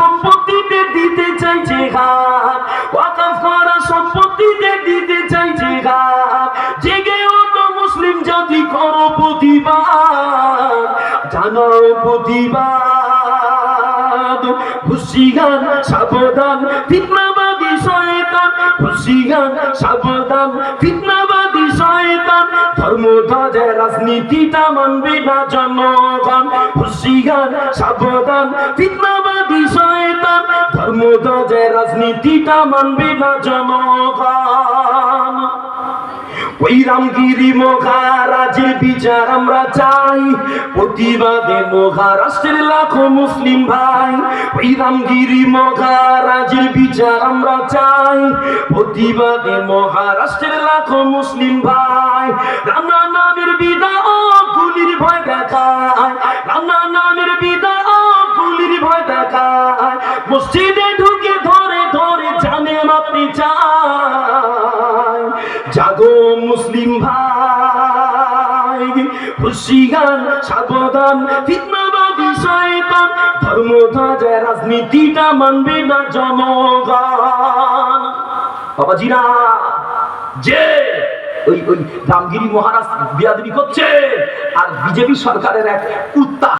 সম্পত্তিতে দিতে করা সম্পত্তিতে দিতে জেগে ওঠো মুসলিম করো প্রতিবাদ। প্রতিবাদ। সাবধান, ফিতনাবাদী শয়তান। হুশিয়ার সাবধান, ফিতনাবাদী শয়তান। ধর্ম ধ্বজের রাজনীতিটা মানবে না জনগণ। হুশিয়ার সাবধান, ফিতনাবাদী ধ্বজের রাজনীতিটা মানবে না জনগণ। ওই রামগিরি মহারাজের বিচার আমরা চাই। প্রতিবাদে মহারাষ্ট্রের লাখো মুসলিম ভাই, ওই রামগিরি মহারাজের বিচার আমরা চাই। প্রতিবাদে মহারাষ্ট্রের লাখো মুসলিম ভাই, রানা নামের বিদায় ও গুলির ভয় দেখায়। রানা নামের বিদায় ও গুলির ভয় দেখায়। মসজিদে জানে মাপতে জাগো মুসলিম ভাই, হুশিয়ার, সাবধান, ফিতনাবাদী শয়তান, ধর্ম ধ্বজায় রাজনীতিটা মানবে না জনগণ। বাবাজিরা, যে ওই ওই রামগিরি মহারাজ বিয়াদবি করছে, আর বিজেপি সরকারের এক কুত্তা